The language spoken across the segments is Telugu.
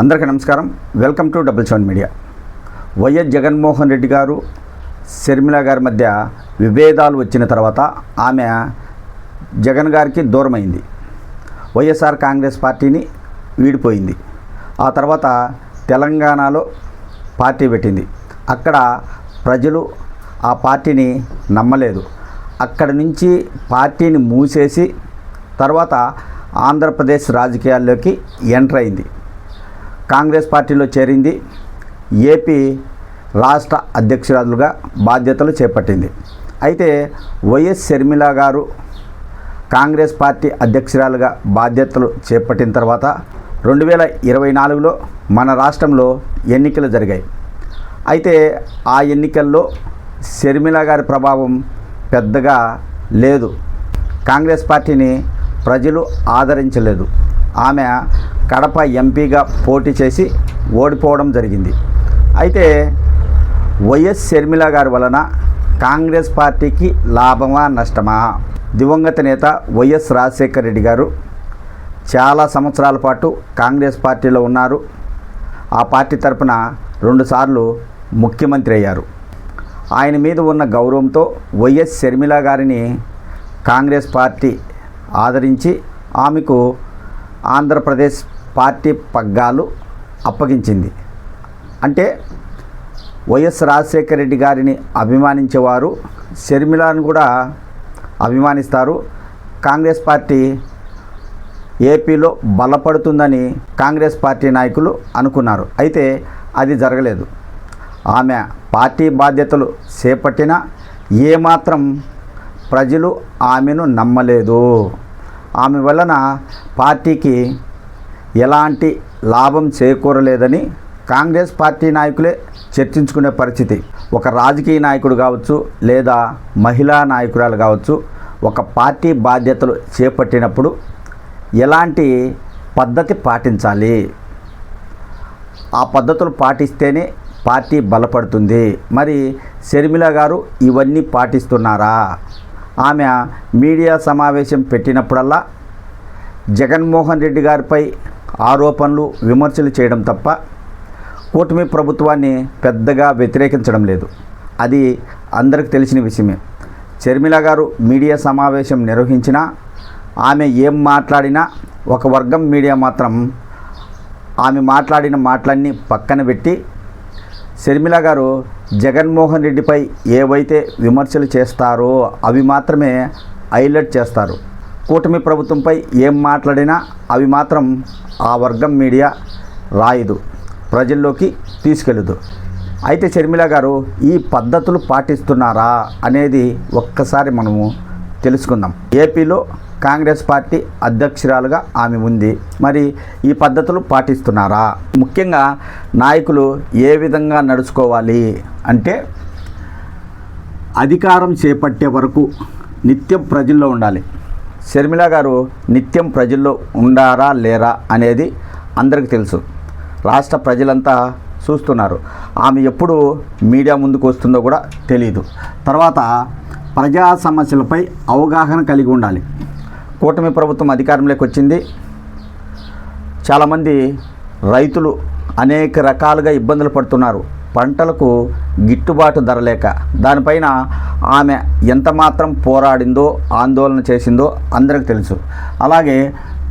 అందరికీ నమస్కారం. Welcome to double seven media. YS Jaganmohan Reddy గారు శర్మిల గారి మధ్య విభేదాలు వచ్చిన తర్వాత ఆమె జగన్ గారికి దూరమైంది. వైఎస్ఆర్ కాంగ్రెస్ పార్టీని వీడిపోయింది. ఆ తర్వాత తెలంగాణలో పార్టీ పెట్టింది. అక్కడ ప్రజలు ఆ పార్టీని నమ్మలేదు. అక్కడి నుంచి పార్టీని మూసేసి తర్వాత ఆంధ్రప్రదేశ్ రాజకీయాల్లోకి ఎంటర్ అయింది. కాంగ్రెస్ పార్టీలో చేరింది. ఏపీ రాష్ట్ర అధ్యక్షురాలుగా బాధ్యతలు చేపట్టింది. అయితే వైఎస్ షర్మిల గారు కాంగ్రెస్ పార్టీ అధ్యక్షురాలుగా బాధ్యతలు చేపట్టిన తర్వాత రెండు వేల ఇరవై నాలుగులో మన రాష్ట్రంలో ఎన్నికలు జరిగాయి. అయితే ఆ ఎన్నికల్లో షర్మిల గారి ప్రభావం పెద్దగా లేదు. కాంగ్రెస్ పార్టీని ప్రజలు ఆదరించలేదు. ఆమె కడప ఎంపీగా పోటీ చేసి ఓడిపోవడం జరిగింది. అయితే వైఎస్ షర్మిల గారి వలన కాంగ్రెస్ పార్టీకి లాభమా నష్టమా? దివంగత నేత వైఎస్ రాజశేఖర రెడ్డి గారు చాలా సంవత్సరాల పాటు కాంగ్రెస్ పార్టీలో ఉన్నారు. ఆ పార్టీ తరపున రెండుసార్లు ముఖ్యమంత్రి అయ్యారు. ఆయన మీద ఉన్న గౌరవంతో వైఎస్ షర్మిల గారిని కాంగ్రెస్ పార్టీ ఆదరించి ఆమెకు ఆంధ్రప్రదేశ్ పార్టీ పగ్గాలు అప్పగించింది. అంటే వైఎస్ రాజశేఖర రెడ్డి గారిని అభిమానించేవారు షర్మిలాను కూడా అభిమానిస్తారు. కాంగ్రెస్ పార్టీ ఏపీలో బలపడుతుందని కాంగ్రెస్ పార్టీ నాయకులు అనుకున్నారు. అయితే అది జరగలేదు. ఆమె పార్టీ బాధ్యతలు చేపట్టినా ఏమాత్రం ప్రజలు ఆమెను నమ్మలేదు. ఆమె వలన పార్టీకి ఎలాంటి లాభం చేకూరలేదని కాంగ్రెస్ పార్టీ నాయకులే చర్చించుకునే పరిస్థితి. ఒక రాజకీయ నాయకుడు కావచ్చు లేదా మహిళా నాయకురాలు కావచ్చు ఒక పార్టీ బాధ్యతలు చేపట్టినప్పుడు ఎలాంటి పద్ధతి పాటించాలి? ఆ పద్ధతులు పాటిస్తేనే పార్టీ బలపడుతుంది. మరి షర్మిల గారు ఇవన్నీ పాటిస్తున్నారా? ఆమె మీడియా సమావేశం పెట్టినప్పుడల్లా జగన్మోహన్ రెడ్డి గారిపై ఆరోపణలు విమర్శలు చేయడం తప్ప కూటమి ప్రభుత్వాన్ని పెద్దగా వ్యతిరేకించడం లేదు. అది అందరికి తెలిసిన విషయమే. షర్మిల గారు మీడియా సమావేశం నిర్వహించినా ఆమె ఏం మాట్లాడినా ఒక వర్గం మీడియా మాత్రం ఆమె మాట్లాడిన మాటలన్నీ పక్కన పెట్టి షర్మిల గారు జగన్మోహన్ రెడ్డిపై ఏవైతే విమర్శలు చేస్తారో అవి మాత్రమే హైలైట్ చేస్తారు. కూటమి ప్రభుత్వంపై ఏం మాట్లాడినా అవి మాత్రం ఆ వర్గం మీడియా రాయదు ప్రజల్లోకి తీసుకెళ్ళదు అయితే షర్మిల గారు ఈ పద్ధతులు పాటిస్తున్నారా అనేది ఒక్కసారి మనము తెలుసుకుందాం. ఏపీలో కాంగ్రెస్ పార్టీ అధ్యక్షురాలుగా ఆమె ఉంది. మరి ఈ పద్ధతులు పాటిస్తున్నారా? ముఖ్యంగా నాయకులు ఏ విధంగా నడుచుకోవాలి అంటే అధికారం చేపట్టే వరకు నిత్యం ప్రజల్లో ఉండాలి. షర్మిల గారు నిత్యం ప్రజల్లో ఉండారా లేరా అనేది అందరికీ తెలుసు. రాష్ట్ర ప్రజలంతా చూస్తున్నారు. ఆమె ఎప్పుడు మీడియా ముందుకు వస్తుందో కూడా తెలియదు తర్వాత ప్రజా సమస్యలపై అవగాహన కలిగి ఉండాలి. కూటమి ప్రభుత్వం అధికారంలోకి వచ్చింది. చాలామంది రైతులు అనేక రకాలుగా ఇబ్బందులు పడుతున్నారు. పంటలకు గిట్టుబాటు ధర లేక దానిపైన ఆమె ఎంతమాత్రం పోరాడిందో ఆందోళన చేసిందో అందరికి తెలుసు. అలాగే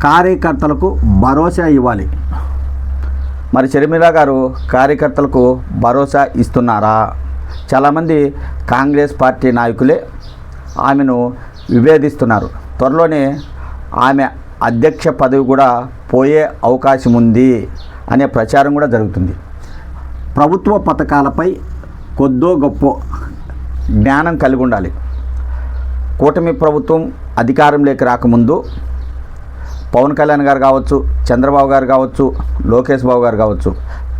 కార్యకర్తలకు భరోసా ఇవ్వాలి. మరి షర్మిల గారు కార్యకర్తలకు భరోసా ఇస్తున్నారా? చాలామంది కాంగ్రెస్ పార్టీ నాయకులే ఆమెను విభేదిస్తున్నారు. త్వరలోనే ఆమె అధ్యక్ష పదవి కూడా పోయే అవకాశం ఉంది అనే ప్రచారం కూడా జరుగుతుంది. ప్రభుత్వ పథకాలపై కొద్దో గొప్ప జ్ఞానం కలిగి ఉండాలి కూటమి ప్రభుత్వం అధికారంలోకి రాకముందు పవన్ కళ్యాణ్ గారు కావచ్చు చంద్రబాబు గారు కావచ్చు లోకేష్ బాబు గారు కావచ్చు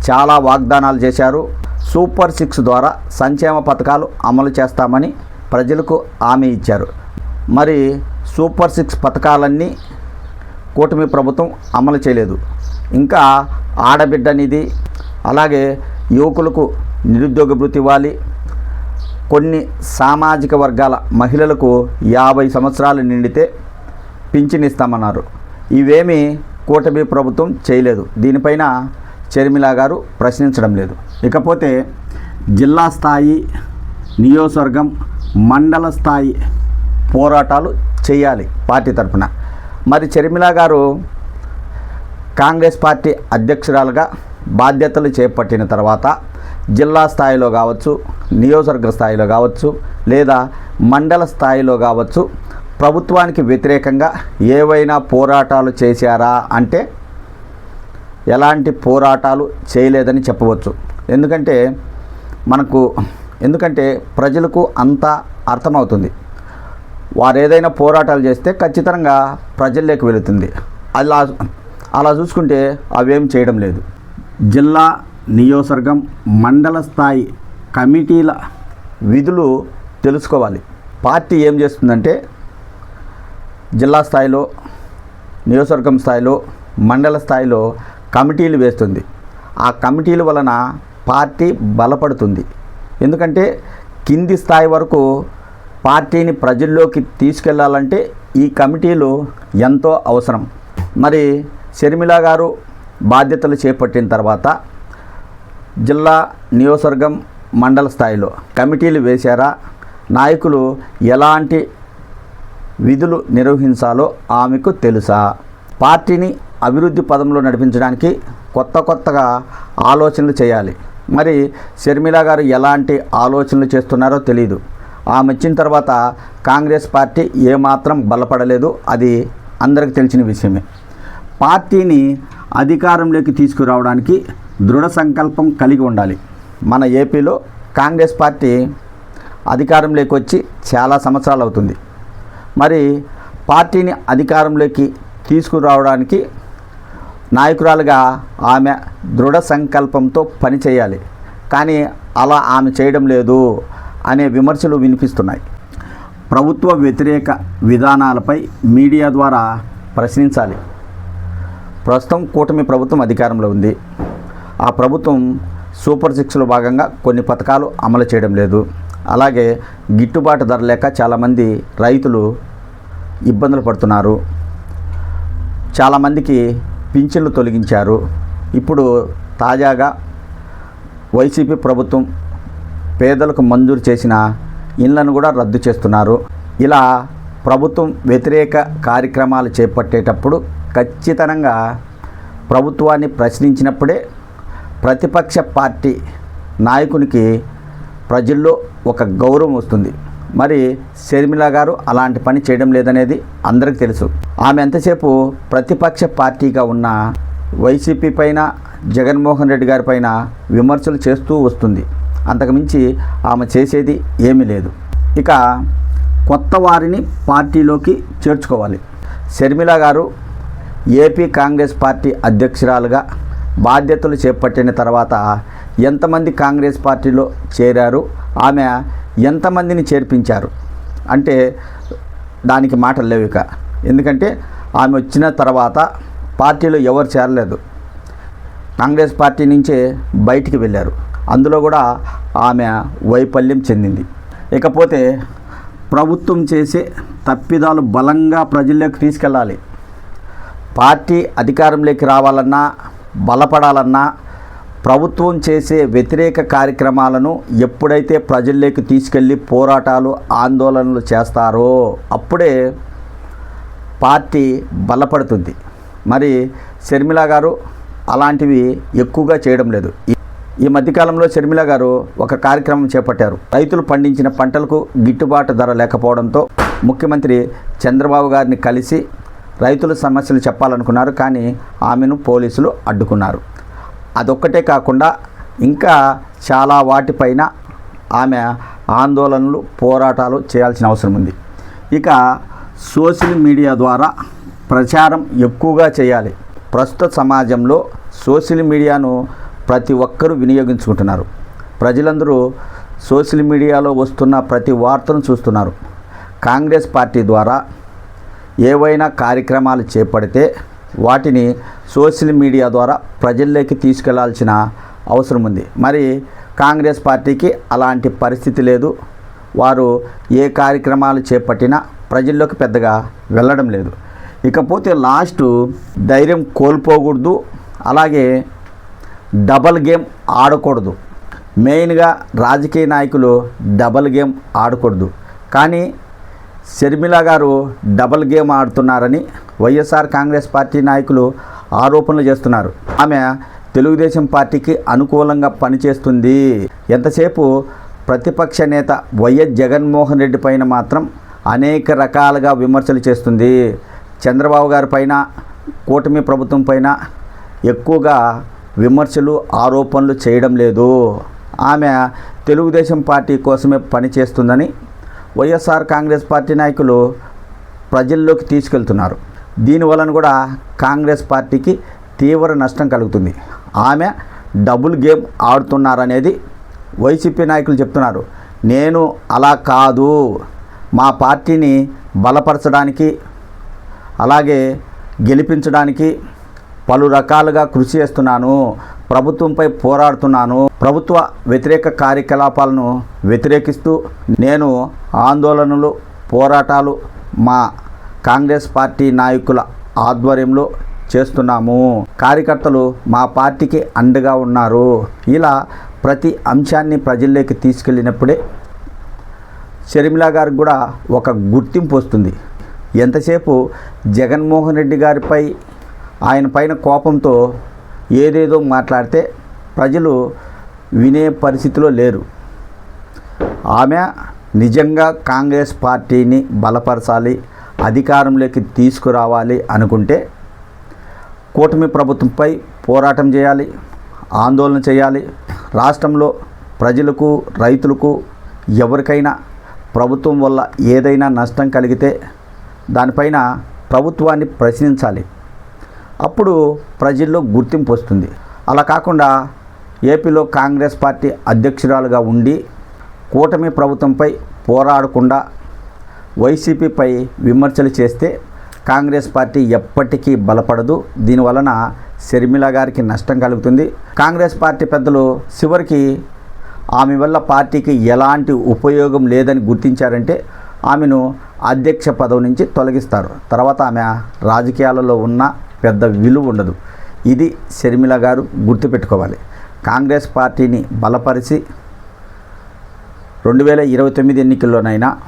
చాలా వాగ్దానాలు చేశారు. సూపర్ సిక్స్ ద్వారా సంక్షేమ పథకాలు అమలు చేస్తామని ప్రజలకు హామీ ఇచ్చారు. మరి సూపర్ సిక్స్ పథకాలన్నీ కూటమి ప్రభుత్వం అమలు చేయలేదు. ఇంకా ఆడబిడ్డ నిధి అలాగే యువకులకు నిరుద్యోగ భృతి ఇవ్వాలి. కొన్ని సామాజిక వర్గాల మహిళలకు యాభై సంవత్సరాలు నిండితే పింఛనిస్తామన్నారు ఇవేమీ కూటమి ప్రభుత్వం చేయలేదు. దీనిపైన చర్మిలా గారు ప్రశ్నించడం లేదు. ఇకపోతే జిల్లా స్థాయి నియోజకవర్గం మండల స్థాయి పోరాటాలు చేయాలి పార్టీ తరఫున మరి చర్మిలా గారు కాంగ్రెస్ పార్టీ అధ్యక్షురాలుగా బాధ్యతలు చేపట్టిన తర్వాత జిల్లా స్థాయిలో కావచ్చు నియోజకవర్గ స్థాయిలో కావచ్చు లేదా మండల స్థాయిలో కావచ్చు ప్రభుత్వానికి వ్యతిరేకంగా ఏవైనా పోరాటాలు చేశారా అంటే ఎలాంటి పోరాటాలు చేయలేదని చెప్పవచ్చు. ఎందుకంటే మనకు ఎందుకంటే ప్రజలకు అంతా అర్థమవుతుంది. వారు ఏదైనా పోరాటాలు చేస్తే ఖచ్చితంగా ప్రజల్లోకి వెళుతుంది. అలా అలా చూసుకుంటే అవేం చేయడం లేదు. జిల్లా నియోజకవర్గం మండల స్థాయి కమిటీల విధులు తెలుసుకోవాలి. పార్టీ ఏం చేస్తుందంటే జిల్లా స్థాయిలో నియోజకవర్గం స్థాయిలో మండల స్థాయిలో కమిటీలు వేస్తుంది. ఆ కమిటీల వలన పార్టీ బలపడుతుంది. ఎందుకంటే కింది స్థాయి వరకు పార్టీని ప్రజల్లోకి తీసుకెళ్ళాలంటే ఈ కమిటీలు ఎంతో అవసరం. మరి షర్మిల గారు బాధ్యతలు చేపట్టిన తర్వాత జిల్లా నియోజకవర్గం మండల స్థాయిలో కమిటీలు వేశారా? నాయకులు ఎలాంటి విధులు నిర్వహించాలో ఆమెకు తెలుసా? పార్టీని అభివృద్ధి పదంలో నడిపించడానికి కొత్త కొత్తగా ఆలోచనలు చేయాలి. మరి షర్మిల గారు ఎలాంటి ఆలోచనలు చేస్తున్నారో తెలియదు ఆమె వచ్చిన తర్వాత కాంగ్రెస్ పార్టీ ఏమాత్రం బలపడలేదు అది అందరికి తెలిసిన విషయమే. పార్టీని అధికారంలోకి తీసుకురావడానికి దృఢ సంకల్పం కలిగి ఉండాలి. మన ఏపీలో కాంగ్రెస్ పార్టీ అధికారంలోకి వచ్చి చాలా సంవత్సరాలు అవుతుంది. మరి పార్టీని అధికారంలోకి తీసుకురావడానికి నాయకురాలుగా ఆమె దృఢ సంకల్పంతో పనిచేయాలి కానీ అలా ఆమె చేయడం లేదు అనే విమర్శలు వినిపిస్తున్నాయి. ప్రభుత్వ వ్యతిరేక విధానాలపై మీడియా ద్వారా ప్రశ్నించాలి. ప్రస్తుతం కూటమి ప్రభుత్వం అధికారంలో ఉంది. ఆ ప్రభుత్వం సూపర్ సిక్స్లో భాగంగా కొన్ని పథకాలు అమలు చేయడం లేదు. అలాగే గిట్టుబాటు ధర లేక చాలామంది రైతులు ఇబ్బందులు పడుతున్నారు. చాలామందికి పింఛన్లు తొలగించారు. ఇప్పుడు తాజాగా వైసీపీ ప్రభుత్వం పేదలకు మంజూరు చేసిన ఇళ్ళను కూడా రద్దు చేస్తున్నారు. ఇలా ప్రభుత్వం వ్యతిరేక కార్యక్రమాలు చేపట్టేటప్పుడు ఖచ్చితంగా ప్రభుత్వాన్ని ప్రశ్నించినప్పుడే ప్రతిపక్ష పార్టీ నాయకునికి ప్రజల్లో ఒక గౌరవం వస్తుంది. మరి షర్మిల గారు అలాంటి పని చేయడం లేదనేది అందరికీ తెలుసు. ఆమె ఎంతసేపు ప్రతిపక్ష పార్టీగా ఉన్న వైసీపీ పైన జగన్మోహన్ రెడ్డి గారి పైన విమర్శలు చేస్తూ వస్తుంది. అంతకుమించి ఆమె చేసేది ఏమీ లేదు. ఇక కొత్త వారిని పార్టీలోకి చేర్చుకోవాలి. షర్మిల గారు ఏపీ కాంగ్రెస్ పార్టీ అధ్యక్షురాలుగా బాధ్యతలు చేపట్టిన తర్వాత ఎంతమంది కాంగ్రెస్ పార్టీలో చేరారు ఆమె ఎంతమందిని చేర్పించారు అంటే దానికి మాటలు లేవు ఇక. ఎందుకంటే ఆమె వచ్చిన తర్వాత పార్టీలో ఎవరు చేరలేదు. కాంగ్రెస్ పార్టీ నుంచే బయటికి వెళ్ళారు. అందులో కూడా ఆమె వైఫల్యం చెందింది. ఇకపోతే ప్రభుత్వం చేసే తప్పిదాలు బలంగా ప్రజల్లోకి తీసుకెళ్ళాలి. పార్టీ అధికారంలోకి రావాలన్నా బలపడాలన్నా ప్రభుత్వం చేసే వ్యతిరేక కార్యక్రమాలను ఎప్పుడైతే ప్రజల్లోకి తీసుకెళ్ళి పోరాటాలు ఆందోళనలు చేస్తారో అప్పుడే పార్టీ బలపడుతుంది. మరి షర్మిల గారు అలాంటివి ఎక్కువగా చేయడం లేదు. ఈ- ఈ మధ్యకాలంలో షర్మిల గారు ఒక కార్యక్రమం చేపట్టారు. రైతులు పండించిన పంటలకు గిట్టుబాటు ధర లేకపోవడంతో ముఖ్యమంత్రి చంద్రబాబు గారిని కలిసి రైతుల సమస్యలు చెప్పాలనుకున్నారు కానీ ఆమెను పోలీసులు అడ్డుకున్నారు. అదొక్కటే కాకుండా ఇంకా చాలా వాటిపైన ఆమె ఆందోళనలు పోరాటాలు చేయాల్సిన అవసరం ఉంది. ఇక సోషల్ మీడియా ద్వారా ప్రచారం ఎక్కువగా చేయాలి. ప్రస్తుత సమాజంలో సోషల్ మీడియాను ప్రతి ఒక్కరూ వినియోగించుకుంటున్నారు. ప్రజలందరూ సోషల్ మీడియాలో వస్తున్న ప్రతి వార్తను చూస్తున్నారు. కాంగ్రెస్ పార్టీ ద్వారా ఏవైనా కార్యక్రమాలు చేపడితే వాటిని సోషల్ మీడియా ద్వారా ప్రజల్లోకి తీసుకెళ్ళాల్సిన అవసరం ఉంది. మరి కాంగ్రెస్ పార్టీకి అలాంటి పరిస్థితి లేదు. వారు ఏ కార్యక్రమాలు చేపట్టినా ప్రజల్లోకి పెద్దగా వెళ్ళడం లేదు. ఇకపోతే లాస్ట్ ధైర్యం కోల్పోకూడదు అలాగే డబల్ గేమ్ ఆడకూడదు. మెయిన్గా రాజకీయ నాయకులు డబల్ గేమ్ ఆడకూడదు. కానీ షర్మిల గారు డబల్ గేమ్ ఆడుతున్నారని వైఎస్ఆర్ కాంగ్రెస్ పార్టీ నాయకులు ఆరోపణలు చేస్తున్నారు. ఆమె తెలుగుదేశం పార్టీకి అనుకూలంగా పనిచేస్తుంది. ఎంతసేపు ప్రతిపక్ష నేత వైఎస్ జగన్మోహన్ రెడ్డి పైన మాత్రం అనేక రకాలుగా విమర్శలు చేస్తుంది. చంద్రబాబు గారి పైన కూటమి ప్రభుత్వం పైన ఎక్కువగా విమర్శలు ఆరోపణలు చేయడం లేదు. ఆమె తెలుగుదేశం పార్టీ కోసమే పనిచేస్తుందని వైఎస్ఆర్ కాంగ్రెస్ పార్టీ నాయకులు ప్రజల్లోకి తీసుకెళ్తున్నారు. దీనివలన కూడా కాంగ్రెస్ పార్టీకి తీవ్ర నష్టం కలుగుతుంది. ఆమె డబుల్ గేమ్ ఆడుతున్నారనేది వైసీపీ నాయకులు చెప్తున్నారు. నేను అలా కాదు. మా పార్టీని బలపరచడానికి అలాగే గెలిపించడానికి పలు రకాలుగా కృషి చేస్తున్నాను. ప్రభుత్వంపై పోరాడుతున్నాను. ప్రభుత్వ వ్యతిరేక కార్యకలాపాలను వ్యతిరేకిస్తూ నేను ఆందోళనలు పోరాటాలు మా కాంగ్రెస్ పార్టీ నాయకుల ఆధ్వర్యంలో చేస్తున్నాము. కార్యకర్తలు మా పార్టీకి అండగా ఉన్నారు. ఇలా ప్రతి అంశాన్ని ప్రజల్లోకి తీసుకెళ్ళినప్పుడే షర్మిల గారికి కూడా ఒక గుర్తింపు వస్తుంది. ఎంతసేపు జగన్మోహన్ రెడ్డి గారిపై ఆయన పైన కోపంతో ఏదేదో మాట్లాడితే ప్రజలు వినే పరిస్థితిలో లేరు. ఆమె నిజంగా కాంగ్రెస్ పార్టీని బలపరచాలి అధికారంలోకి తీసుకురావాలి అనుకుంటే కూటమి ప్రభుత్వంపై పోరాటం చేయాలి ఆందోళన చేయాలి. రాష్ట్రంలో ప్రజలకు రైతులకు ఎవరికైనా ప్రభుత్వం వల్ల ఏదైనా నష్టం కలిగితే దానిపైన ప్రభుత్వాన్ని ప్రశ్నించాలి. అప్పుడు ప్రజల్లో గుర్తింపు వస్తుంది. అలా కాకుండా ఏపీలో కాంగ్రెస్ పార్టీ అధ్యక్షురాలుగా ఉండి కూటమి ప్రభుత్వంపై పోరాడకుండా వైసీపీపై విమర్శలు చేస్తే కాంగ్రెస్ పార్టీ ఎప్పటికీ బలపడదు. దీనివలన షర్మిల గారికి నష్టం కలుగుతుంది. కాంగ్రెస్ పార్టీ పెద్దలు చివరికి ఆమె వల్ల పార్టీకి ఎలాంటి ఉపయోగం లేదని గుర్తించారంటే ఆమెను అధ్యక్ష పదవి నుంచి తొలగిస్తారు. తర్వాత ఆమె రాజకీయాలలో ఉన్న పెద్ద విలువ ఉండదు. ఇది షర్మిల గారు గుర్తుపెట్టుకోవాలి. కాంగ్రెస్ పార్టీని బలపరిచి రెండు వేల ఇరవై తొమ్మిది ఎన్నికల్లోనైనా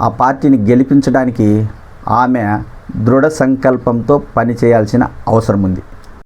ఆ పార్టీని గెలిపించడానికి ఆమె దృఢ సంకల్పంతో పనిచేయాల్సిన అవసరం ఉంది.